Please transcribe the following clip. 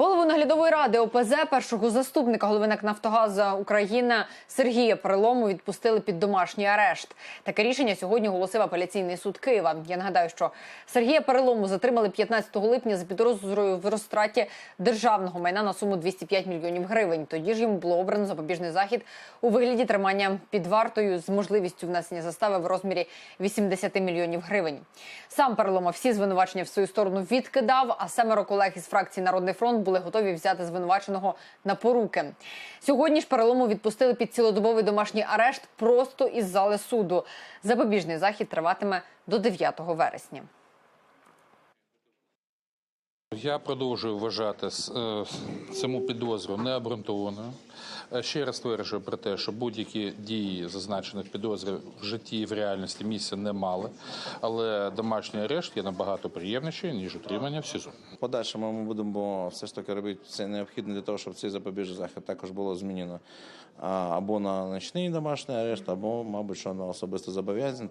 Голову наглядової ради ОПЗ, першого заступника голови НАК «Нафтогаза України Сергія Перелому відпустили під домашній арешт. Таке рішення сьогодні оголосив апеляційний суд Києва. Я нагадаю, що Сергія Перелому затримали 15 липня за підозрою в розтраті державного майна на суму 205 мільйонів гривень. Тоді ж йому було обрано запобіжний захід у вигляді тримання під вартою з можливістю внесення застави в розмірі 80 мільйонів гривень. Сам Перелома всі звинувачення в свою сторону відкидав. А семеро колег із фракції Народний фронт були готові взяти звинуваченого на поруки. Сьогодні ж перелому відпустили під цілодобовий домашній арешт просто із зали суду. Запобіжний захід триватиме до 9 вересня. Я продовжую вважати с- е, підозру необґрунтованою. Е, Ще раз стверджую про те, що будь-які дії зазначених підозри в житті і в реальності місця не мали. Але домашній арешт є набагато приємніший, ніж утримання в СІЗО. Подальшому ми будемо все ж таки робити все необхідне для того, щоб цей запобіжний захід також було змінено або на нічний домашній арешт, або, мабуть, що на особисте зобов'язання.